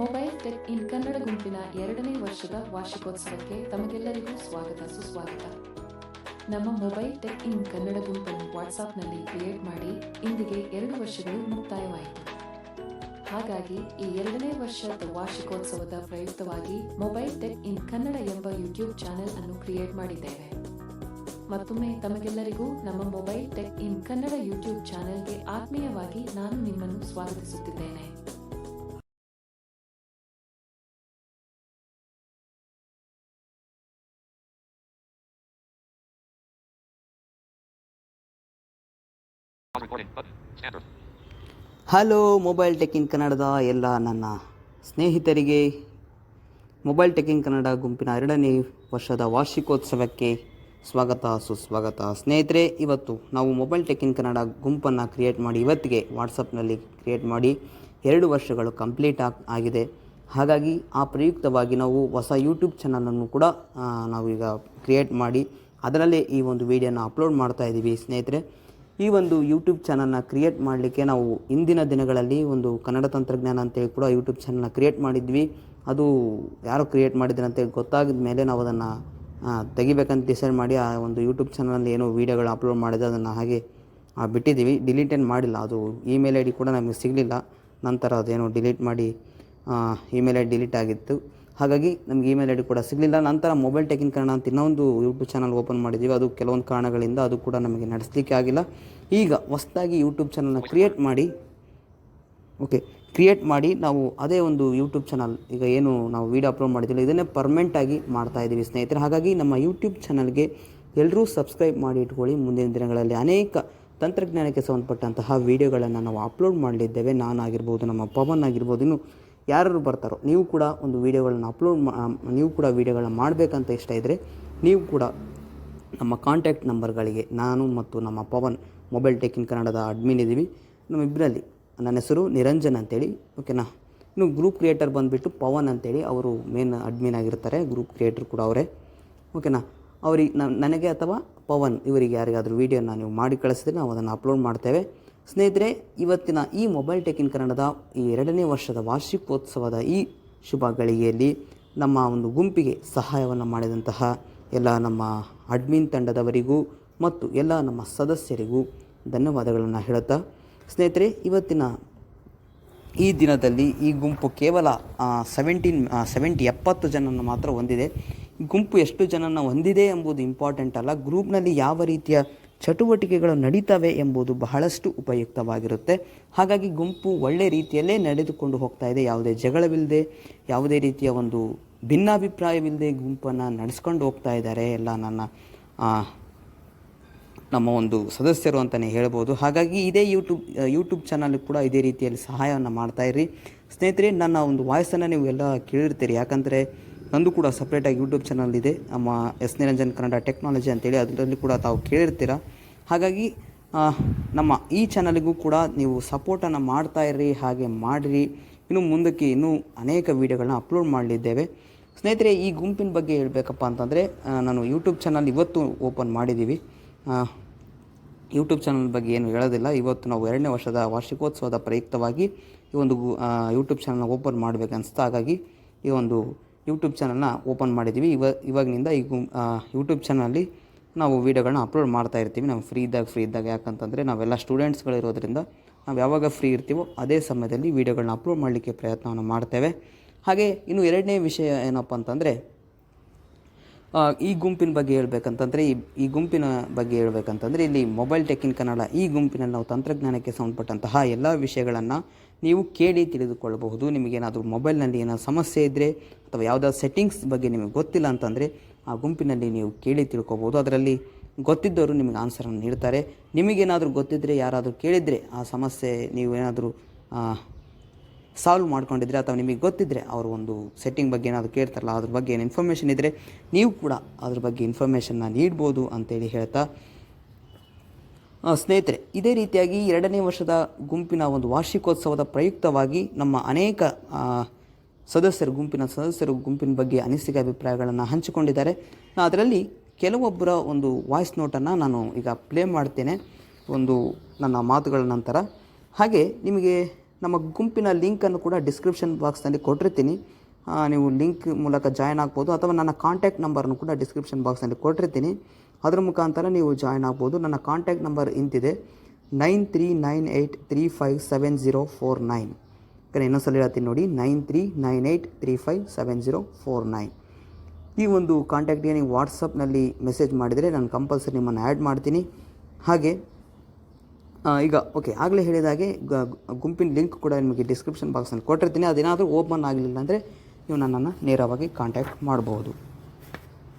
Mobile tech in Kannada ಗುಂಪಿನ ಎರಡನೇ ವರ್ಷದ ವಾರ್ಷಿಕೋತ್ಸವಕ್ಕೆ ತಮಗೆಲ್ಲರಿಗೂ ಸ್ವಾಗತ, ಸುಸ್ವಾಗತ. ನಮ್ಮ ಮೊಬೈಲ್ ಟೆಕ್ ಇನ್ ಕನ್ನಡ ಗುಂಪನ್ನು ವಾಟ್ಸಾಪ್ನಲ್ಲಿ ಕ್ರಿಯೇಟ್ ಮಾಡಿ ಇಂದಿಗೆ ಎರಡು ವರ್ಷಗಳು ಮುಕ್ತಾಯವಾಯಿತು. ಹಾಗಾಗಿ ಈ ಎರಡನೇ ವರ್ಷದ ವಾರ್ಷಿಕೋತ್ಸವದ ಪ್ರಯುಕ್ತವಾಗಿ ಮೊಬೈಲ್ ಟೆಕ್ ಇನ್ ಕನ್ನಡ ಎಂಬ ಯೂಟ್ಯೂಬ್ ಚಾನೆಲ್ ಅನ್ನು ಕ್ರಿಯೇಟ್ ಮಾಡಿದ್ದೇವೆ. ಮತ್ತೊಮ್ಮೆ ತಮಗೆಲ್ಲರಿಗೂ ನಮ್ಮ mobile tech in Kannada YouTube ಚಾನೆಲ್ಗೆ ಆತ್ಮೀಯವಾಗಿ ನಾನು ನಿಮ್ಮನ್ನು ಸ್ವಾಗತಿಸುತ್ತಿದ್ದೇನೆ. ಹಲೋ ಮೊಬೈಲ್ ಟೆಕ್ಕಿಂಗ್ ಕನ್ನಡದ ಎಲ್ಲ ನನ್ನ ಸ್ನೇಹಿತರಿಗೆ ಮೊಬೈಲ್ ಟೆಕ್ಕಿಂಗ್ ಕನ್ನಡ ಗುಂಪಿನ ಎರಡನೇ ವರ್ಷದ ವಾರ್ಷಿಕೋತ್ಸವಕ್ಕೆ ಸ್ವಾಗತ ಸುಸ್ವಾಗತ ಸ್ನೇಹಿತರೆ ಇವತ್ತು ನಾವು ಮೊಬೈಲ್ ಟೆಕ್ಕಿನ್ ಕನ್ನಡ ಗುಂಪನ್ನು ಕ್ರಿಯೇಟ್ ಮಾಡಿ ಇವತ್ತಿಗೆ ವಾಟ್ಸಪ್ನಲ್ಲಿ ಕ್ರಿಯೇಟ್ ಮಾಡಿ ಎರಡು ವರ್ಷಗಳು ಕಂಪ್ಲೀಟ್ ಆಗ್ ಆಗಿದೆ ಹಾಗಾಗಿ ಆ ಪ್ರಯುಕ್ತವಾಗಿ ನಾವು ಹೊಸ ಯೂಟ್ಯೂಬ್ ಚಾನಲನ್ನು ಕೂಡ ನಾವೀಗ ಕ್ರಿಯೇಟ್ ಮಾಡಿ ಅದರಲ್ಲೇ ಈ ಒಂದು ವಿಡಿಯೋನ ಅಪ್ಲೋಡ್ ಮಾಡ್ತಾ ಇದ್ದೀವಿ ಸ್ನೇಹಿತರೆ ಈ ಒಂದು ಯೂಟ್ಯೂಬ್ ಚಾನಲ್ನ ಕ್ರಿಯೇಟ್ ಮಾಡಲಿಕ್ಕೆ ನಾವು ಇಂದಿನ ದಿನಗಳಲ್ಲಿ ಒಂದು ಕನ್ನಡ ತಂತ್ರಜ್ಞಾನ ಅಂತೇಳಿ ಕೂಡ ಯೂಟ್ಯೂಬ್ ಚಾನಲ್ನ ಕ್ರಿಯೇಟ್ ಮಾಡಿದ್ವಿ. ಅದು ಯಾರು ಕ್ರಿಯೇಟ್ ಮಾಡಿದ್ರು ಅಂತೇಳಿ ಗೊತ್ತಾಗಿದ ಮೇಲೆ ನಾವು ಅದನ್ನು ತೆಗಿಬೇಕಂತ ಡಿಸೈಡ್ ಮಾಡಿ ಆ ಒಂದು ಯೂಟ್ಯೂಬ್ ಚಾನಲಲ್ಲಿ ಏನೋ ವೀಡಿಯೋಗಳು ಅಪ್ಲೋಡ್ ಮಾಡಿದೆ ಅದನ್ನು ಹಾಗೆ ಬಿಟ್ಟಿದ್ದೀವಿ. ಡಿಲೀಟ್ ಏನು ಮಾಡಿಲ್ಲ. ಅದು ಇಮೇಲ್ ಐ ಡಿ ಕೂಡ ನಮಗೆ ಸಿಗಲಿಲ್ಲ. ನಂತರ ಅದೇನೋ ಡಿಲೀಟ್ ಮಾಡಿ ಇಮೇಲ್ ಐ ಡಿಲೀಟ್ ಆಗಿತ್ತು. ಹಾಗಾಗಿ ನಮಗೆ ಇಮೇಲ್ ಐ ಡಿ ಕೂಡ ಸಿಗಲಿಲ್ಲ. ನಂತರ ಮೊಬೈಲ್ ಟೆಕಿನ್ ಕನ್ನಡ ಅಂತ ಇನ್ನೊಂದು ಯೂಟ್ಯೂಬ್ ಚಾನಲ್ ಓಪನ್ ಮಾಡಿದ್ದೀವಿ ಅದು ಕೆಲವೊಂದು ಕಾರಣಗಳಿಂದ ಅದು ಕೂಡ ನಮಗೆ ನಡೆಸಲಿಕ್ಕೆ ಆಗಿಲ್ಲ. ಈಗ ಹೊಸದಾಗಿ ಯೂಟ್ಯೂಬ್ ಚಾನಲ್ನ ಕ್ರಿಯೇಟ್ ಮಾಡಿ ಓಕೆ ಕ್ರಿಯೇಟ್ ಮಾಡಿ ನಾವು ಅದೇ ಒಂದು ಯೂಟ್ಯೂಬ್ ಚಾನಲ್ ಈಗ ಏನು ನಾವು ವೀಡಿಯೋ ಅಪ್ಲೋಡ್ ಮಾಡಿದ್ದಿಲ್ಲ, ಇದನ್ನೇ ಪರ್ಮನೆಂಟಾಗಿ ಮಾಡ್ತಾ ಇದ್ದೀವಿ ಸ್ನೇಹಿತರೆ. ಹಾಗಾಗಿ ನಮ್ಮ ಯೂಟ್ಯೂಬ್ ಚಾನಲ್ಗೆ ಎಲ್ಲರೂ ಸಬ್ಸ್ಕ್ರೈಬ್ ಮಾಡಿ ಇಟ್ಕೊಳ್ಳಿ. ಮುಂದಿನ ದಿನಗಳಲ್ಲಿ ಅನೇಕ ತಂತ್ರಜ್ಞಾನಕ್ಕೆ ಸಂಬಂಧಪಟ್ಟಂತಹ ವೀಡಿಯೋಗಳನ್ನು ನಾವು ಅಪ್ಲೋಡ್ ಮಾಡಲಿದ್ದೇವೆ. ನಾನಾಗಿರ್ಬೋದು, ನಮ್ಮ ಪವನ್ ಆಗಿರ್ಬೋದು, ಇನ್ನು ಯಾರು ಬರ್ತಾರೋ ನೀವು ಕೂಡ ಒಂದು ವೀಡಿಯೋಗಳನ್ನ ಅಪ್ಲೋಡ್ ನೀವು ಕೂಡ ವೀಡಿಯೋಗಳನ್ನ ಮಾಡಬೇಕಂತ ಇಷ್ಟ ಇದ್ದರೆ ನೀವು ಕೂಡ ನಮ್ಮ ಕಾಂಟ್ಯಾಕ್ಟ್ ನಂಬರ್ಗಳಿಗೆ ನಾನು ಮತ್ತು ನಮ್ಮ ಪವನ್ ಮೊಬೈಲ್ ಟೆಕ್ ಕನ್ನಡದ ಅಡ್ಮಿನ್ ಇದ್ದೀವಿ ನಮ್ಮಿಬ್ಬರಲ್ಲಿ ನನ್ನ ಹೆಸರು ನಿರಂಜನ್ ಅಂತೇಳಿ. ಓಕೆನಾ ಇನ್ನು ಗ್ರೂಪ್ ಕ್ರಿಯೇಟರ್ ಬಂದುಬಿಟ್ಟು ಪವನ್ ಅಂತೇಳಿ ಅವರು ಮೇನ್ ಅಡ್ಮಿನ್ ಆಗಿರ್ತಾರೆ. ಗ್ರೂಪ್ ಕ್ರಿಯೇಟರ್ ಕೂಡ ಅವರೇ. ಓಕೆನಾ ಅವ್ರಿಗೆ ನನಗೆ ಅಥವಾ ಪವನ್ ಇವರಿಗೆ ಯಾರಿಗಾದರೂ ವೀಡಿಯೋನ ನೀವು ಮಾಡಿ ಕಳಿಸಿದ್ರೆ ನಾವು ಅದನ್ನು ಅಪ್ಲೋಡ್ ಮಾಡ್ತೇವೆ. ಸ್ನೇಹಿತರೆ, ಇವತ್ತಿನ ಈ ಮೊಬೈಲ್ ಟೆಕ್ ಕನ್ನಡದ ಈ ಎರಡನೇ ವರ್ಷದ ವಾರ್ಷಿಕೋತ್ಸವದ ಈ ಶುಭ ಗಳಿಗೆಯಲ್ಲಿ ನಮ್ಮ ಒಂದು ಗುಂಪಿಗೆ ಸಹಾಯವನ್ನು ಮಾಡಿದಂತಹ ಎಲ್ಲ ನಮ್ಮ ಅಡ್ಮಿನ್ ತಂಡದವರಿಗೂ ಮತ್ತು ಎಲ್ಲ ನಮ್ಮ ಸದಸ್ಯರಿಗೂ ಧನ್ಯವಾದಗಳನ್ನು ಹೇಳುತ್ತಾ, ಸ್ನೇಹಿತರೆ, ಇವತ್ತಿನ ಈ ದಿನದಲ್ಲಿ ಈ ಗುಂಪು ಕೇವಲ ಸೆವೆಂಟೀನ್ ಸೆವೆಂಟಿ ಎಪ್ಪತ್ತು ಜನನ ಮಾತ್ರ ಹೊಂದಿದೆ. ಗುಂಪು ಎಷ್ಟು ಜನನ ಹೊಂದಿದೆ ಎಂಬುದು ಇಂಪಾರ್ಟೆಂಟ್ ಅಲ್ಲ. ಗ್ರೂಪ್ನಲ್ಲಿ ಯಾವ ರೀತಿಯ ಚಟುವಟಿಕೆಗಳು ನಡೀತವೆ ಎಂಬುದು ಬಹಳಷ್ಟು ಉಪಯುಕ್ತವಾಗಿರುತ್ತೆ. ಹಾಗಾಗಿ ಗುಂಪು ಒಳ್ಳೆ ರೀತಿಯಲ್ಲೇ ನಡೆದುಕೊಂಡು ಹೋಗ್ತಾ ಇದೆ. ಯಾವುದೇ ಜಗಳವಿಲ್ಲದೆ ಯಾವುದೇ ರೀತಿಯ ಒಂದು ಭಿನ್ನಾಭಿಪ್ರಾಯವಿಲ್ಲದೆ ಗುಂಪನ್ನು ನಡೆಸ್ಕೊಂಡು ಹೋಗ್ತಾ ಇದ್ದಾರೆ. ಎಲ್ಲ ನನ್ನ ನಮ್ಮ ಒಂದು ಸದಸ್ಯರು ಅಂತಲೇ ಹೇಳ್ಬೋದು. ಹಾಗಾಗಿ ಇದೇ ಯೂಟ್ಯೂಬ್ ಯೂಟ್ಯೂಬ್ ಚಾನಲ್ ಕೂಡ ಇದೇ ರೀತಿಯಲ್ಲಿ ಸಹಾಯವನ್ನು ಮಾಡ್ತಾ ಇರಿ ಸ್ನೇಹಿತರೆ, ನನ್ನ ಒಂದು ವಾಯ್ಸನ್ನು ನೀವು ಎಲ್ಲ ಕೇಳಿರ್ತೀರಿ. ಯಾಕಂದರೆ ನಂದು ಕೂಡ ಸಪ್ರೇಟಾಗಿ ಯೂಟ್ಯೂಬ್ ಚಾನಲ್ ಇದೆ. ನಮ್ಮ ಎಸ್ ನಿರಂಜನ್ ಕನ್ನಡ ಟೆಕ್ನಾಲಜಿ ಅಂತೇಳಿ ಅದರಲ್ಲಿ ಕೂಡ ತಾವು ಕೇಳಿರ್ತೀರ. ಹಾಗಾಗಿ ನಮ್ಮ ಈ ಚಾನಲಿಗೂ ಕೂಡ ನೀವು ಸಪೋರ್ಟನ್ನು ಮಾಡ್ತಾ ಇರ್ರಿ, ಹಾಗೆ ಮಾಡಿರಿ. ಇನ್ನು ಮುಂದಕ್ಕೆ ಇನ್ನೂ ಅನೇಕ ವೀಡಿಯೋಗಳನ್ನ ಅಪ್ಲೋಡ್ ಮಾಡಲಿದ್ದೇವೆ. ಸ್ನೇಹಿತರೆ, ಈ ಗುಂಪಿನ ಬಗ್ಗೆ ಹೇಳಬೇಕಪ್ಪ ಅಂತಂದರೆ ನಾನು ಯೂಟ್ಯೂಬ್ ಚಾನಲ್ ಇವತ್ತು ಓಪನ್ ಮಾಡಿದ್ದೀವಿ. ಯೂಟ್ಯೂಬ್ ಚಾನಲ್ ಬಗ್ಗೆ ಏನು ಹೇಳೋದಿಲ್ಲ. ಇವತ್ತು ನಾವು ಎರಡನೇ ವರ್ಷದ ವಾರ್ಷಿಕೋತ್ಸವದ ಪ್ರಯುಕ್ತವಾಗಿ ಈ ಒಂದು ಯೂಟ್ಯೂಬ್ ಚಾನಲ್ನ ಓಪನ್ ಮಾಡಬೇಕು ಅನಿಸ್ತಾ ಹಾಗಾಗಿ ಈ ಒಂದು ಯೂಟ್ಯೂಬ್ ಚಾನಲ್ನ ಓಪನ್ ಮಾಡಿದ್ದೀವಿ. ಇವ, ಇವಾಗಿನಿಂದ ಈ ಯೂಟ್ಯೂಬ್ ಚಾನಲ್ಲಿ ನಾವು ವೀಡಿಯೋಗಳನ್ನ ಅಪ್ಲೋಡ್ ಮಾಡ್ತಾ ಇರ್ತೀವಿ. ನಾವು ಫ್ರೀ ಇದ್ದಾಗ ಫ್ರೀ ಇದ್ದಾಗ ಯಾಕಂತಂದರೆ ನಾವೆಲ್ಲ ಸ್ಟೂಡೆಂಟ್ಸ್ಗಳಿರೋದ್ರಿಂದ ನಾವು ಯಾವಾಗ ಫ್ರೀ ಇರ್ತೀವೋ ಅದೇ ಸಮಯದಲ್ಲಿ ವೀಡಿಯೋಗಳನ್ನ ಅಪ್ಲೋಡ್ ಮಾಡಲಿಕ್ಕೆ ಪ್ರಯತ್ನವನ್ನು ಮಾಡ್ತೇವೆ. ಹಾಗೆ ಇನ್ನು ಎರಡನೇ ವಿಷಯ ಏನಪ್ಪ ಅಂತಂದರೆ ಈ ಗುಂಪಿನ ಬಗ್ಗೆ ಹೇಳಬೇಕಂತಂದರೆ, ಈ ಈ ಗುಂಪಿನ ಬಗ್ಗೆ ಹೇಳಬೇಕಂತಂದರೆ ಇಲ್ಲಿ ಮೊಬೈಲ್ ಟೆಕ್ ಇನ್ ಕನ್ನಡ ಈ ಗುಂಪಿನಲ್ಲಿ ನಾವು ತಂತ್ರಜ್ಞಾನಕ್ಕೆ ಸಂಬಂಧಪಟ್ಟಂತಹ ಎಲ್ಲ ವಿಷಯಗಳನ್ನು ನೀವು ಕೇಳಿ ತಿಳಿದುಕೊಳ್ಳಬಹುದು. ನಿಮಗೇನಾದರೂ ಮೊಬೈಲ್ನಲ್ಲಿ ಏನಾದರೂ ಸಮಸ್ಯೆ ಇದ್ದರೆ ಅಥವಾ ಯಾವುದಾದ್ರು ಸೆಟ್ಟಿಂಗ್ಸ್ ಬಗ್ಗೆ ನಿಮಗೆ ಗೊತ್ತಿಲ್ಲ ಅಂತಂದರೆ ಆ ಗುಂಪಿನಲ್ಲಿ ನೀವು ಕೇಳಿ ತಿಳ್ಕೊಬೋದು. ಅದರಲ್ಲಿ ಗೊತ್ತಿದ್ದವರು ನಿಮಗೆ ಆನ್ಸರನ್ನು ನೀಡ್ತಾರೆ. ನಿಮಗೇನಾದರೂ ಗೊತ್ತಿದ್ದರೆ ಯಾರಾದರೂ ಕೇಳಿದರೆ ಆ ಸಮಸ್ಯೆ ನೀವು ಏನಾದರೂ ಸಾಲ್ವ್ ಮಾಡ್ಕೊಂಡಿದ್ರೆ ಅಥವಾ ನಿಮಗೆ ಗೊತ್ತಿದ್ದರೆ ಅವರು ಒಂದು ಸೆಟ್ಟಿಂಗ್ ಬಗ್ಗೆ ಏನಾದರೂ ಕೇಳ್ತಾರಲ್ಲ, ಅದ್ರ ಬಗ್ಗೆ ಏನು ಇನ್ಫಾರ್ಮೇಷನ್ ಇದ್ದರೆ ನೀವು ಕೂಡ ಅದ್ರ ಬಗ್ಗೆ ಇನ್ಫಾರ್ಮೇಷನ್ನ ನೀಡ್ಬೋದು ಅಂತೇಳಿ ಹೇಳ್ತಾ ಸ್ನೇಹಿತರೆ, ಇದೇ ರೀತಿಯಾಗಿ ಎರಡನೇ ವರ್ಷದ ಗುಂಪಿನ ಒಂದು ವಾರ್ಷಿಕೋತ್ಸವದ ಪ್ರಯುಕ್ತವಾಗಿ ನಮ್ಮ ಅನೇಕ ಸದಸ್ಯರು ಗುಂಪಿನ ಸದಸ್ಯರು ಗುಂಪಿನ ಬಗ್ಗೆ ಅನಿಸಿಕೆ ಅಭಿಪ್ರಾಯಗಳನ್ನು ಹಂಚಿಕೊಂಡಿದ್ದಾರೆ. ಅದರಲ್ಲಿ ಕೆಲವೊಬ್ಬರ ಒಂದು ವಾಯ್ಸ್ ನೋಟನ್ನು ನಾನು ಈಗ ಪ್ಲೇ ಮಾಡ್ತೇನೆ. ಒಂದು ನನ್ನ ಮಾತುಗಳ ನಂತರ. ಹಾಗೆ ನಿಮಗೆ ನಮ್ಮ ಗುಂಪಿನ ಲಿಂಕನ್ನು ಕೂಡ ಡಿಸ್ಕ್ರಿಪ್ಷನ್ ಬಾಕ್ಸ್ನಲ್ಲಿ ಕೊಟ್ಟಿರ್ತೀನಿ. ನೀವು ಲಿಂಕ್ ಮೂಲಕ ಜಾಯ್ನ್ ಆಗ್ಬೋದು ಅಥವಾ ನನ್ನ ಕಾಂಟ್ಯಾಕ್ಟ್ ನಂಬರ್ನು ಕೂಡ ಡಿಸ್ಕ್ರಿಪ್ಷನ್ ಬಾಕ್ಸ್ನಲ್ಲಿ ಕೊಟ್ಟಿರ್ತೀನಿ. ಅದರ ಮುಖಾಂತರ ನೀವು ಜಾಯ್ನ್ ಆಗ್ಬೋದು. ನನ್ನ contact number ಇಂತಿದೆ. Nine three nine eight three five seven zero four nine ಯಾಕಂದರೆ ಇನ್ನೊಂದ್ಸಲ ಹೇಳ್ತೀನಿ ನೋಡಿ, nine three nine eight three five seven zero four nine. ಈ ಒಂದು ಕಾಂಟ್ಯಾಕ್ಟ್ಗೆ ನೀವು ವಾಟ್ಸಪ್ನಲ್ಲಿ ಮೆಸೇಜ್ ಮಾಡಿದರೆ ನಾನು ಕಂಪಲ್ಸರಿ ನಿಮ್ಮನ್ನು ಆ್ಯಡ್ ಮಾಡ್ತೀನಿ. ಹಾಗೆ ಈಗ ಓಕೆ ಆಗಲೇ ಹೇಳಿದ ಹಾಗೆ ಗ- ಗುಂಪಿನ ಲಿಂಕ್ ಕೂಡ ನಿಮಗೆ ಡಿಸ್ಕ್ರಿಪ್ಷನ್ ಬಾಕ್ಸ್ನಲ್ಲಿ ಕೊಟ್ಟಿರ್ತೀನಿ. ಅದೇನಾದರೂ ಓಪನ್ ಆಗಲಿಲ್ಲ ಅಂದರೆ ನೀವು ನನ್ನನ್ನು ನೇರವಾಗಿ ಕಾಂಟ್ಯಾಕ್ಟ್ ಮಾಡಬಹುದು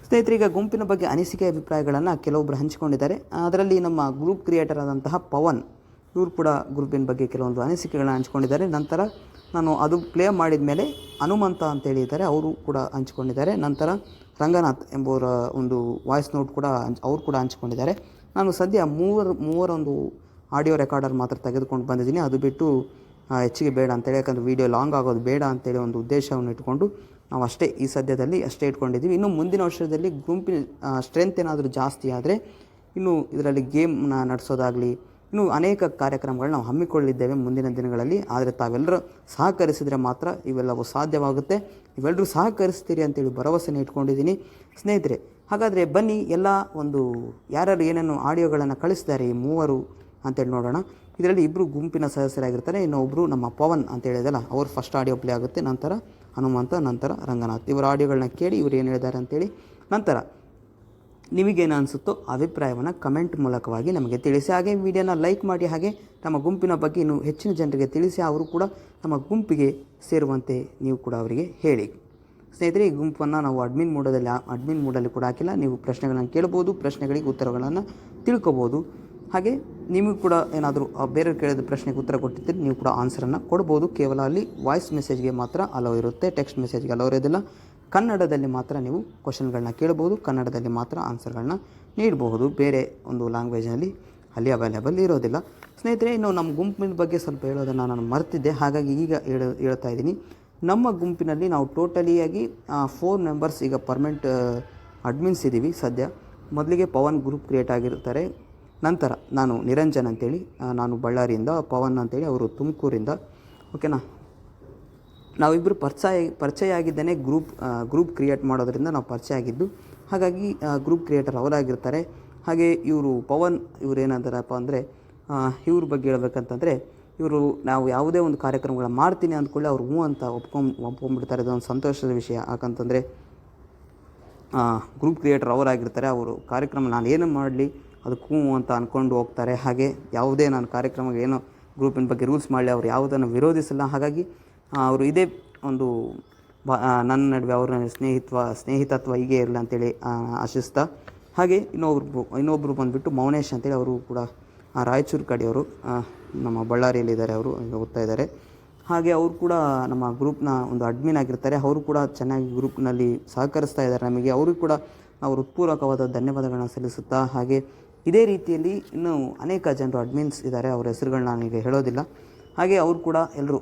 ಸ್ನೇಹಿತರೆ, ಈಗ ಗುಂಪಿನ ಬಗ್ಗೆ ಅನಿಸಿಕೆ ಅಭಿಪ್ರಾಯಗಳನ್ನು ಕೆಲವೊಬ್ಬರು ಹಂಚಿಕೊಂಡಿದ್ದಾರೆ. ಅದರಲ್ಲಿ ನಮ್ಮ ಗ್ರೂಪ್ ಕ್ರಿಯೇಟರ್ ಆದಂತಹ ಪವನ್ ಇವರು ಕೂಡ ಗ್ರೂಪಿನ ಬಗ್ಗೆ ಕೆಲವೊಂದು ಅನಿಸಿಕೆಗಳನ್ನ ಹಂಚ್ಕೊಂಡಿದ್ದಾರೆ. ನಂತರ ನಾನು ಅದು ಪ್ಲೇ ಮಾಡಿದ ಮೇಲೆ ಹನುಮಂತ ಅಂತ ಹೇಳಿದ್ದಾರೆ ಅವರು ಕೂಡ ಹಂಚ್ಕೊಂಡಿದ್ದಾರೆ. ನಂತರ ರಂಗನಾಥ್ ಎಂಬುವರ ಒಂದು ವಾಯ್ಸ್ ನೋಟ್ ಕೂಡ ಅವರು ಕೂಡ ಹಂಚ್ಕೊಂಡಿದ್ದಾರೆ. ನಾನು ಸದ್ಯ ಮೂವರು, ಮೂವರೊಂದು ಆಡಿಯೋ ರೆಕಾರ್ಡರ್ ಮಾತ್ರ ತೆಗೆದುಕೊಂಡು ಬಂದಿದ್ದೀನಿ. ಅದು ಬಿಟ್ಟು ಹೆಚ್ಚಿಗೆ ಬೇಡ ಅಂತೇಳಿ ಯಾಕಂದರೆ ವೀಡಿಯೋ ಲಾಂಗ್ ಆಗೋದು ಬೇಡ ಅಂತೇಳಿ ಒಂದು ಉದ್ದೇಶವನ್ನು ಇಟ್ಕೊಂಡು ನಾವು ಅಷ್ಟೇ ಈ ಸದ್ಯದಲ್ಲಿ ಅಷ್ಟೇ ಇಟ್ಕೊಂಡಿದ್ದೀವಿ. ಇನ್ನು ಮುಂದಿನ ವರ್ಷದಲ್ಲಿ ಗುಂಪಿನ ಸ್ಟ್ರೆಂತ್ ಏನಾದರೂ ಜಾಸ್ತಿ ಆದರೆ ಇನ್ನು ಇದರಲ್ಲಿ ಗೇಮ್ನ ನಡೆಸೋದಾಗಲಿ ಇನ್ನು ಅನೇಕ ಕಾರ್ಯಕ್ರಮಗಳು ನಾವು ಹಮ್ಮಿಕೊಳ್ಳಿದ್ದೇವೆ ಮುಂದಿನ ದಿನಗಳಲ್ಲಿ, ಆದರೆ ತಾವೆಲ್ಲರೂ ಸಹಕರಿಸಿದರೆ ಮಾತ್ರ ಇವೆಲ್ಲವೂ ಸಾಧ್ಯವಾಗುತ್ತೆ. ಇವೆಲ್ಲರೂ ಸಹಕರಿಸ್ತೀರಿ ಅಂತೇಳಿ ಭರವಸೆನ ಇಟ್ಕೊಂಡಿದ್ದೀನಿ. ಸ್ನೇಹಿತರೆ, ಹಾಗಾದರೆ ಬನ್ನಿ, ಎಲ್ಲ ಒಂದು ಯಾರ್ಯಾರು ಏನೇನು ಆಡಿಯೋಗಳನ್ನು ಕಳಿಸಿದ್ದಾರೆ ಈ ಮೂವರು ಅಂತೇಳಿ ನೋಡೋಣ. ಇದರಲ್ಲಿ ಇಬ್ಬರು ಗುಂಪಿನ ಸದಸ್ಯರಾಗಿರ್ತಾರೆ ಇನ್ನೊಬ್ಬರು ನಮ್ಮ ಪವನ್ ಅಂತ ಹೇಳಿದಲ್ಲ, ಅವ್ರು ಫಸ್ಟ್ ಆಡಿಯೋ ಪ್ಲೇ ಆಗುತ್ತೆ, ನಂತರ ಹನುಮಂತ, ನಂತರ ರಂಗನಾಥ್. ಇವರ ಆಡಿಯೋಗಳನ್ನ ಕೇಳಿ ಇವರು ಏನು ಹೇಳಿದ್ದಾರೆ ಅಂತೇಳಿ, ನಂತರ ನಿಮಗೇನು ಅನಿಸುತ್ತೋ ಅಭಿಪ್ರಾಯವನ್ನು ಕಮೆಂಟ್ ಮೂಲಕವಾಗಿ ನಮಗೆ ತಿಳಿಸಿ. ಹಾಗೆ ವಿಡಿಯೋನ ಲೈಕ್ ಮಾಡಿ, ಹಾಗೆ ನಮ್ಮ ಗುಂಪಿನ ಬಗ್ಗೆ ಇನ್ನೂ ಹೆಚ್ಚಿನ ಜನರಿಗೆ ತಿಳಿಸಿ, ಅವರು ಕೂಡ ನಮ್ಮ ಗುಂಪಿಗೆ ಸೇರುವಂತೆ ನೀವು ಕೂಡ ಅವರಿಗೆ ಹೇಳಿ. ಸ್ನೇಹಿತರೆ, ಈ ಗುಂಪನ್ನು ನಾವು ಅಡ್ಮಿನ್ ಮೋಡದಲ್ಲಿ, ಅಡ್ಮಿನ್ ಮೂಡಲ್ಲಿ ಕೂಡ ಹಾಕಿಲ್ಲ. ನೀವು ಪ್ರಶ್ನೆಗಳನ್ನು ಕೇಳ್ಬೋದು, ಪ್ರಶ್ನೆಗಳಿಗೆ ಉತ್ತರಗಳನ್ನು ತಿಳ್ಕೊಬೋದು. ಹಾಗೆ ನಿಮಗೂ ಕೂಡ ಏನಾದರೂ ಬೇರೆ ಕೇಳಿದ ಪ್ರಶ್ನೆಗೆ ಉತ್ತರ ಕೊಟ್ಟಿದ್ದರೆ ನೀವು ಕೂಡ ಆನ್ಸರನ್ನು ಕೊಡ್ಬೋದು. ಕೇವಲ ಅಲ್ಲಿ ವಾಯ್ಸ್ ಮೆಸೇಜ್ಗೆ ಮಾತ್ರ ಅಲೋ ಇರುತ್ತೆ ಟೆಕ್ಸ್ಟ್ ಮೆಸೇಜ್ಗೆ ಅಲೋ ಇರೋದಿಲ್ಲ. ಕನ್ನಡದಲ್ಲಿ ಮಾತ್ರ ನೀವು ಕ್ವಶನ್ಗಳನ್ನ ಕೇಳ್ಬೋದು, ಕನ್ನಡದಲ್ಲಿ ಮಾತ್ರ ಆನ್ಸರ್ಗಳನ್ನ ನೀಡಬಹುದು ಬೇರೆ ಒಂದು ಲ್ಯಾಂಗ್ವೇಜ್ನಲ್ಲಿ ಅಲ್ಲಿ ಅವೈಲೇಬಲ್ ಇರೋದಿಲ್ಲ. ಸ್ನೇಹಿತರೆ, ಇನ್ನು ನಮ್ಮ ಗುಂಪಿನ ಬಗ್ಗೆ ಸ್ವಲ್ಪ ಹೇಳೋದನ್ನು ನಾನು ಮರ್ತಿದ್ದೆ. ಹಾಗಾಗಿ ಈಗ ಹೇಳ, ಹೇಳ್ತಾ ಇದ್ದೀನಿ. ನಮ್ಮ ಗುಂಪಿನಲ್ಲಿ ನಾವು ಟೋಟಲಿಯಾಗಿ ಫೋರ್ ಮೆಂಬರ್ಸ್ ಈಗ ಪರ್ಮನೆಂಟ್ ಅಡ್ಮಿನ್ಸ್ ಇದ್ದೀವಿ ಸದ್ಯ. ಮೊದಲಿಗೆ ಪವನ್ ಗ್ರೂಪ್ ಕ್ರಿಯೇಟ್ ಆಗಿರ್ತಾರೆ. ನಂತರ ನಾನು ನಿರಂಜನ್ ಅಂತೇಳಿ ನಾನು ಬಳ್ಳಾರಿಯಿಂದ, ಪವನ್ ಅಂತೇಳಿ ಅವರು ತುಮಕೂರಿಂದ. ಓಕೆನಾ ನಾವಿಬ್ಬರು ಪರಿಚಯ ಪರಿಚಯ ಆಗಿದ್ದೇನೆ ಗ್ರೂಪ್ ಗ್ರೂಪ್ ಕ್ರಿಯೇಟ್ ಮಾಡೋದರಿಂದ ನಾವು ಪರಿಚಯ ಆಗಿದ್ದು ಹಾಗಾಗಿ ಗ್ರೂಪ್ ಕ್ರಿಯೇಟರ್ ಅವರಾಗಿರ್ತಾರೆ. ಹಾಗೆ ಇವರು ಪವನ್, ಇವ್ರು ಏನಂತಾರಪ್ಪ ಅಂದರೆ ಇವ್ರ ಬಗ್ಗೆ ಹೇಳ್ಬೇಕಂತಂದರೆ, ಇವರು ನಾವು ಯಾವುದೇ ಒಂದು ಕಾರ್ಯಕ್ರಮಗಳ ಮಾಡ್ತೀನಿ ಅಂದ್ಕೊಳ್ಳಿ ಅವ್ರು ಹ್ಞೂ ಅಂತ ಒಪ್ಕೊಂಡು, ಒಪ್ಕೊಂಡ್ಬಿಡ್ತಾರೆ. ಇದೊಂದು ಸಂತೋಷದ ವಿಷಯ. ಯಾಕಂತಂದರೆ ಗ್ರೂಪ್ ಕ್ರಿಯೇಟರ್ ಅವರಾಗಿರ್ತಾರೆ. ಅವರು ಕಾರ್ಯಕ್ರಮ ನಾನು ಏನು ಮಾಡಲಿ, ಅದಕ್ಕೆ ಹ್ಞೂ ಅಂತ ಅಂದ್ಕೊಂಡು ಹೋಗ್ತಾರೆ. ಹಾಗೆ ಯಾವುದೇ ನಾನು ಕಾರ್ಯಕ್ರಮಕ್ಕೆ ಏನೋ ಗ್ರೂಪಿನ ಬಗ್ಗೆ ರೂಲ್ಸ್ ಮಾಡಲಿ, ಅವ್ರು ಯಾವುದನ್ನು ವಿರೋಧಿಸಲ್ಲ. ಹಾಗಾಗಿ ಅವರು ಇದೇ ಒಂದು ಬ ನನ್ನ ನಡುವೆ ಅವರ ಸ್ನೇಹಿತ್ವ, ಸ್ನೇಹಿತತ್ವ ಹೀಗೆ ಇರಲಿ ಅಂತೇಳಿ ಆಶಿಸ್ತಾ, ಹಾಗೆ ಇನ್ನೊಬ್ರು ಇನ್ನೊಬ್ಬರು ಬಂದುಬಿಟ್ಟು ಮೌನೇಶ್ ಅಂತೇಳಿ ಅವರು ಕೂಡ ರಾಯಚೂರು ಕಡೆಯವರು ನಮ್ಮ ಬಳ್ಳಾರಿಯಲ್ಲಿದ್ದಾರೆ ಅವರು, ಈಗ ಓದ್ತಾ ಇದ್ದಾರೆ. ಹಾಗೆ ಅವರು ಕೂಡ ನಮ್ಮ ಗ್ರೂಪ್ನ ಒಂದು ಅಡ್ಮಿನ್ ಆಗಿರ್ತಾರೆ, ಅವರು ಕೂಡ ಚೆನ್ನಾಗಿ ಗ್ರೂಪ್ನಲ್ಲಿ ಸಹಕರಿಸ್ತಾ ಇದ್ದಾರೆ ನಮಗೆ. ಅವರು ಕೂಡ ನಾವು ಹೃತ್ಪೂರ್ವಕವಾದ ಧನ್ಯವಾದಗಳನ್ನ ಸಲ್ಲಿಸುತ್ತಾ, ಹಾಗೆ ಇದೇ ರೀತಿಯಲ್ಲಿ ಇನ್ನೂ ಅನೇಕ ಜನರು ಅಡ್ಮಿನ್ಸ್ ಇದ್ದಾರೆ, ಅವರ ಹೆಸರುಗಳನ್ನ ನನಗೆ ಹೇಳೋದಿಲ್ಲ. ಹಾಗೆ ಅವರು ಕೂಡ ಎಲ್ಲರೂ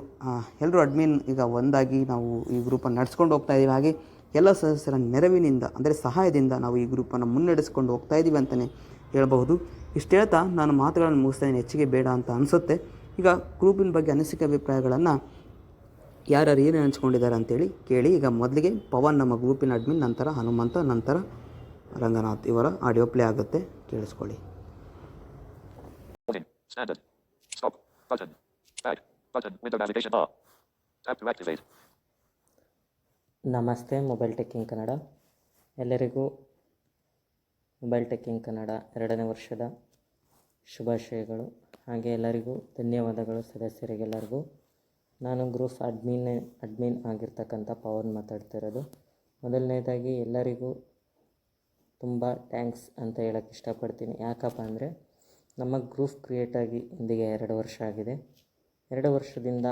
ಎಲ್ಲರೂ ಅಡ್ಮಿನ್ ಈಗ ಒಂದಾಗಿ ನಾವು ಈ ಗ್ರೂಪನ್ನು ನಡೆಸ್ಕೊಂಡು ಹೋಗ್ತಾ ಇದ್ದೀವಿ ಹಾಗೆ ಎಲ್ಲ ಸದಸ್ಯರ ನೆರವಿನಿಂದ, ಅಂದರೆ ಸಹಾಯದಿಂದ ನಾವು ಈ ಗ್ರೂಪನ್ನು ಮುನ್ನಡೆಸ್ಕೊಂಡು ಹೋಗ್ತಾ ಇದ್ದೀವಿ ಅಂತಲೇ ಹೇಳಬಹುದು. ಇಷ್ಟು ಹೇಳ್ತಾ ನಾನು ಮಾತುಗಳನ್ನು ಮುಗಿಸ್ತಾ ಇದ್ದೀನಿ ಹೆಚ್ಚಿಗೆ ಬೇಡ ಅಂತ ಅನಿಸುತ್ತೆ. ಈಗ ಗ್ರೂಪಿನ ಬಗ್ಗೆ ಅನಿಸಿಕೆ ಅಭಿಪ್ರಾಯಗಳನ್ನು ಯಾರ್ಯಾರು ಏನು ಹಂಚ್ಕೊಂಡಿದ್ದಾರೆ ಅಂತೇಳಿ ಕೇಳಿ. ಈಗ ಮೊದಲಿಗೆ ಪವನ್ ನಮ್ಮ ಗ್ರೂಪಿನ ಅಡ್ಮಿನ್ ನಂತರ ಹನುಮಂತ, ನಂತರ ರಂಗನಾಥ್ ಇವರ ಆಡಿಯೋ ಪ್ಲೇ ಆಗುತ್ತೆ. ಕೇಳಿಸ್ಕೊಳ್ಳಿ. Back. Button. Window navigation bar. Tap to. ನಮಸ್ತೆ ಮೊಬೈಲ್ ಟೆಕ್ಕಿಂಗ್ ಕನ್ನಡ ಎಲ್ಲರಿಗೂ ಮೊಬೈಲ್ ಟೆಕ್ಕಿಂಗ್ ಕನ್ನಡ ಎರಡನೇ ವರ್ಷದ ಶುಭಾಶಯಗಳು ಹಾಗೆ ಎಲ್ಲರಿಗೂ ಧನ್ಯವಾದಗಳು ಸದಸ್ಯರಿಗೆಲ್ಲರಿಗೂ ನಾನು ಗ್ರೂಪ್ ಅಡ್ಮಿನ್ ಅಡ್ಮಿನ್ ಆಗಿರ್ತಕ್ಕಂಥ ಪವನ್ ಮಾತಾಡ್ತಿರೋದು ಮೊದಲನೇದಾಗಿ ಎಲ್ಲರಿಗೂ ತುಂಬ ಥ್ಯಾಂಕ್ಸ್ ಅಂತ ಹೇಳೋಕ್ಕೆ ಇಷ್ಟಪಡ್ತೀನಿ ಯಾಕಪ್ಪ ಅಂದರೆ ನಮ್ಮ ಗ್ರೂಪ್ ಕ್ರಿಯೇಟ್ ಆಗಿ ಇಂದಿಗೆ ಎರಡು ವರ್ಷ ಆಗಿದೆ ಎರಡು ವರ್ಷದಿಂದ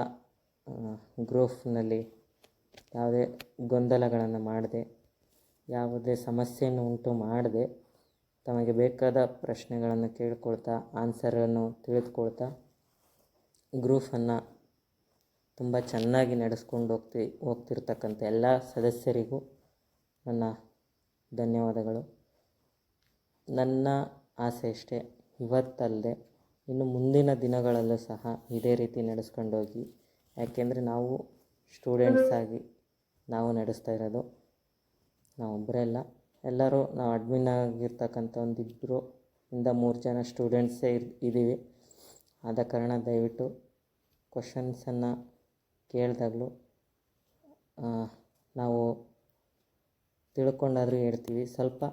ಗ್ರೂಫ್ನಲ್ಲಿ ಯಾವುದೇ ಗೊಂದಲಗಳನ್ನು ಮಾಡದೆ, ಯಾವುದೇ ಸಮಸ್ಯೆಯನ್ನು ಉಂಟು ಮಾಡದೆ ತಮಗೆ ಬೇಕಾದ ಪ್ರಶ್ನೆಗಳನ್ನು ಕೇಳ್ಕೊಳ್ತಾ ಆನ್ಸರನ್ನು ತಿಳಿದುಕೊಳ್ತಾ, ಗ್ರೂಫನ್ನು ತುಂಬ ಚೆನ್ನಾಗಿ ನಡೆಸ್ಕೊಂಡು ಹೋಗ್ತಿ, ಹೋಗ್ತಿರ್ತಕ್ಕಂಥ ಎಲ್ಲ ಸದಸ್ಯರಿಗೂ ನನ್ನ ಧನ್ಯವಾದಗಳು. ನನ್ನ ಆಸೆ ಇಷ್ಟೇ, ಇವತ್ತಲ್ಲದೆ ಇನ್ನು ಮುಂದಿನ ದಿನಗಳಲ್ಲೂ ಸಹ ಇದೇ ರೀತಿ ನಡೆಸ್ಕೊಂಡೋಗಿ, ಯಾಕೆಂದರೆ ನಾವು ಸ್ಟೂಡೆಂಟ್ಸ್ ಆಗಿ ನಾವು ನಡೆಸ್ತಾ ಇರೋದು. ನಾವು ಒಬ್ಬರೇ ಅಲ್ಲ. ಎಲ್ಲರೂ ನಾವು ಅಡ್ಮಿನ್ ಆಗಿರ್ತಕ್ಕಂಥ ಒಂದು ಇಬ್ಬರು ಇಂದ ಮೂರು ಜನ ಸ್ಟೂಡೆಂಟ್ಸೇ ಇರ್ ಇದ್ದೀವಿ ಆದ ಕಾರಣ ದಯವಿಟ್ಟು ಕ್ವಶನ್ಸನ್ನು ಕೇಳಿದಾಗಲೂ ನಾವು ತಿಳ್ಕೊಂಡಾದರೂ ಹೇಳ್ತೀವಿ. ಸ್ವಲ್ಪ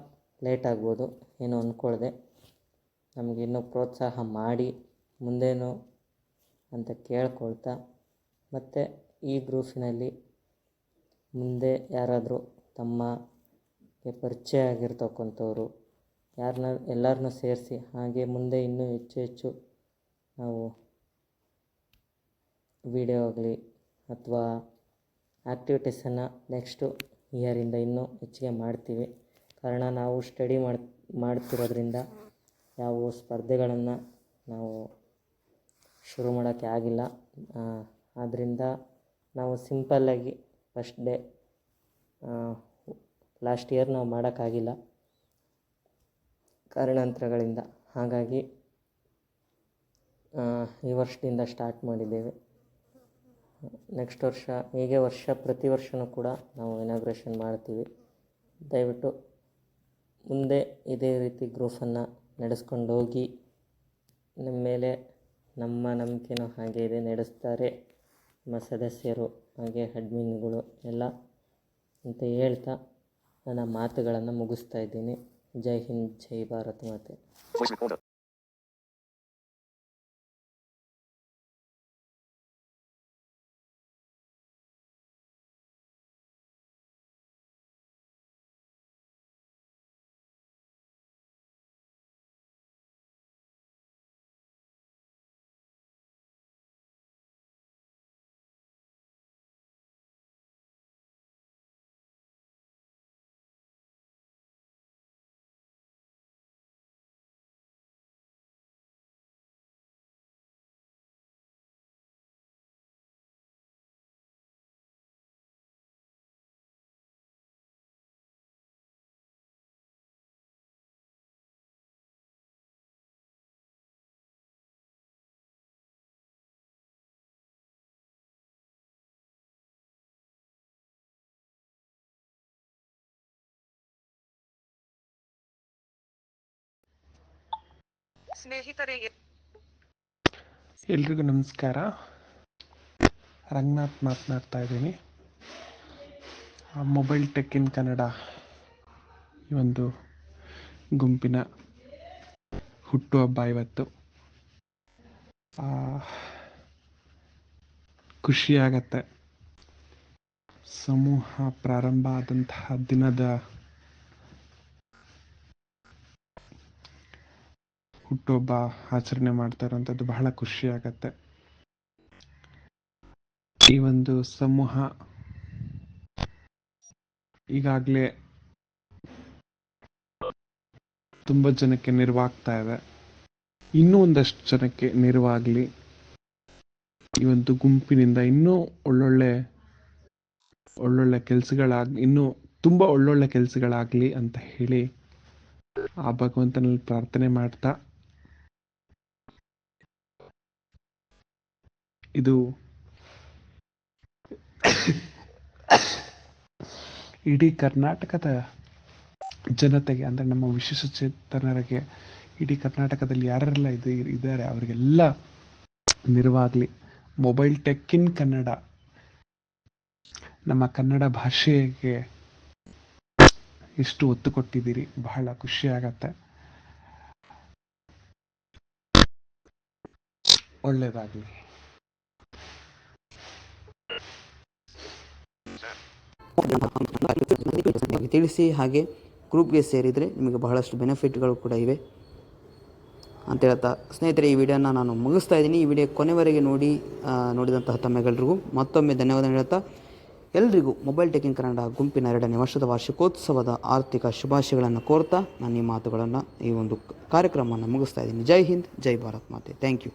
ಲೇಟ್ ಆಗ್ಬೋದು, ಏನು ಅಂದ್ಕೊಳ್ದೆ ನಮಗೆ ಇನ್ನೂ ಪ್ರೋತ್ಸಾಹ ಮಾಡಿ ಮುಂದೇನು ಅಂತ ಕೇಳ್ಕೊಳ್ತಾ ಮತ್ತು ಈ ಗ್ರೂಪಿನಲ್ಲಿ ಮುಂದೆ ಯಾರಾದರೂ ತಮ್ಮ ಪರಿಚಯ ಆಗಿರ್ತಕ್ಕಂಥವ್ರು, ಯಾರನ್ನ ಎಲ್ಲರನ್ನೂ ಸೇರಿಸಿ ಹಾಗೆ ಮುಂದೆ ಇನ್ನೂ ಹೆಚ್ಚು ಹೆಚ್ಚು ನಾವು ವಿಡಿಯೋ ಆಗಲಿ ಅಥವಾ ಆ್ಯಕ್ಟಿವಿಟೀಸನ್ನು ನೆಕ್ಸ್ಟು ಇಯರಿಂದ ಇನ್ನೂ ಹೆಚ್ಚಿಗೆ ಮಾಡ್ತೀವಿ. ಕಾರಣ ನಾವು ಸ್ಟಡಿ ಮಾಡಿ, ಮಾಡ್ತಿರೋದ್ರಿಂದ ಯಾವ ಸ್ಪರ್ಧೆಗಳನ್ನು ನಾವು ಶುರು ಮಾಡೋಕ್ಕೆ ಆಗಿಲ್ಲ. ಆದ್ದರಿಂದ ನಾವು ಸಿಂಪಲ್ಲಾಗಿ ಫಸ್ಟ್ ಡೇ ಲಾಸ್ಟ್ ಇಯರ್ ನಾವು ಮಾಡೋಕ್ಕಾಗಿಲ್ಲ ಕಾರಣಾಂತರಗಳಿಂದ ಹಾಗಾಗಿ ಈ ವರ್ಷದಿಂದ ಸ್ಟಾರ್ಟ್ ಮಾಡಿದ್ದೇವೆ. ನೆಕ್ಸ್ಟ್ ವರ್ಷ, ಹೀಗೆ ವರ್ಷ ಪ್ರತಿ ವರ್ಷವೂ ಕೂಡ ನಾವು ಇನಾಗ್ರೇಷನ್ ಮಾಡ್ತೀವಿ. ದಯವಿಟ್ಟು ಮುಂದೆ ಇದೇ ರೀತಿ ಗ್ರೂಪನ್ನು ನಡೆಸ್ಕೊಂಡು ಹೋಗಿ ನಮ್ಮ ಮೇಲೆ ನಮ್ಮ ನಂಬಿಕೆನೂ ಹಾಗೆ ಇದೆ, ನಡೆಸ್ತಾರೆ. ನಮ್ಮ ಸದಸ್ಯರು, ಹಾಗೆ ಅಡ್ಮಿನ್ಗಳು ಎಲ್ಲ ಅಂತ ಹೇಳ್ತಾ ನನ್ನ ಮಾತುಗಳನ್ನು ಮುಗಿಸ್ತಾ ಇದ್ದೀನಿ. ಜೈ ಹಿಂದ್, ಜೈ ಭಾರತ್ ಮಾತೆ. Voice recorder. ಸ್ನೇಹಿತರೆ, ಎಲ್ರಿಗೂ ನಮಸ್ಕಾರ. ರಂಗನಾಥ್ ಮಾತನಾಡ್ತಾ ಇದ್ದೀನಿ. ಮೊಬೈಲ್ ಟೆಕ್ ಇನ್ ಕನ್ನಡ ಈ ಒಂದು ಗುಂಪಿನ ಹುಟ್ಟುಹಬ್ಬ ಇವತ್ತು. ಖುಷಿಯಾಗತ್ತೆ. ಸಮೂಹ ಪ್ರಾರಂಭ ಆದಂತಹ ದಿನದ ಹುಟ್ಟುಹಬ್ಬ ಆಚರಣೆ ಮಾಡ್ತಾ ಇರೋಂಥದ್ದು ಬಹಳ ಖುಷಿ ಆಗತ್ತೆ. ಈ ಒಂದು ಸಮೂಹ ಈಗಾಗಲೇ ತುಂಬ ಜನಕ್ಕೆ ನೆರವಾಗ್ತಾ ಇದೆ. ಇನ್ನೂ ಒಂದಷ್ಟು ಜನಕ್ಕೆ ನೆರವಾಗಲಿ ಈ ಒಂದು ಗುಂಪಿನಿಂದ ಇನ್ನೂ ಒಳ್ಳೊಳ್ಳೆ ಒಳ್ಳೊಳ್ಳೆ ಕೆಲಸಗಳಾಗ್, ಇನ್ನೂ ತುಂಬ ಒಳ್ಳೊಳ್ಳೆ ಕೆಲಸಗಳಾಗಲಿ ಅಂತ ಹೇಳಿ ಆ ಭಗವಂತನಲ್ಲಿ ಪ್ರಾರ್ಥನೆ ಮಾಡ್ತಾ ಇದು ಇಡೀ ಕರ್ನಾಟಕದ ಜನತೆಗೆ, ಅಂದರೆ ನಮ್ಮ ವಿಶೇಷಚೇತನರಿಗೆ, ಇಡೀ ಕರ್ನಾಟಕದಲ್ಲಿ ಯಾರೆಲ್ಲ ಇದು ಇದ್ದಾರೆ, ಅವರಿಗೆಲ್ಲ ನೆರವಾಗಲಿ. ಮೊಬೈಲ್ ಟೆಕ್ ಇನ್ ಕನ್ನಡ ನಮ್ಮ ಕನ್ನಡ ಭಾಷೆಗೆ ಎಷ್ಟು ಒತ್ತು ಕೊಟ್ಟಿದ್ದೀರಿ, ಬಹಳ ಖುಷಿ ಆಗತ್ತೆ. ಒಳ್ಳೇದಾಗಲಿ. ತಿಳಿಸಿ ಹಾಗೆ ಗ್ರೂಪ್ಗೆ ಸೇರಿದರೆ ನಿಮಗೆ ಬಹಳಷ್ಟು ಬೆನಿಫಿಟ್ಗಳು ಕೂಡ ಇವೆ. ಅಂತ ಹೇಳ್ತಾ ಸ್ನೇಹಿತರೆ, ಈ ವಿಡಿಯೋನ ನಾನು ಮುಗಿಸ್ತಾ ಇದ್ದೀನಿ. ಈ ವಿಡಿಯೋ ಕೊನೆವರೆಗೆ ನೋಡಿ ನೋಡಿದಂತಹ ತಮ್ಮೆಲ್ಲರಿಗೂ ಮತ್ತೊಮ್ಮೆ ಧನ್ಯವಾದ ಹೇಳ್ತಾ, ಎಲ್ರಿಗೂ ಮೊಬೈಲ್ ಟೆಕಿಂಗ್ ಕನ್ನಡ ಗುಂಪಿನ ಎರಡನೇ ವರ್ಷದ ವಾರ್ಷಿಕೋತ್ಸವದ ಆರ್ಥಿಕ ಶುಭಾಶಯಗಳನ್ನು ಕೋರ್ತಾ, ನಾನು ಈ ಮಾತುಗಳನ್ನು ಈ ಒಂದು ಕಾರ್ಯಕ್ರಮವನ್ನು ಮುಗಿಸ್ತಾ ಇದ್ದೀನಿ. ಜೈ ಹಿಂದ್, ಜೈ ಭಾರತ್ ಮಾತೆ. Thank you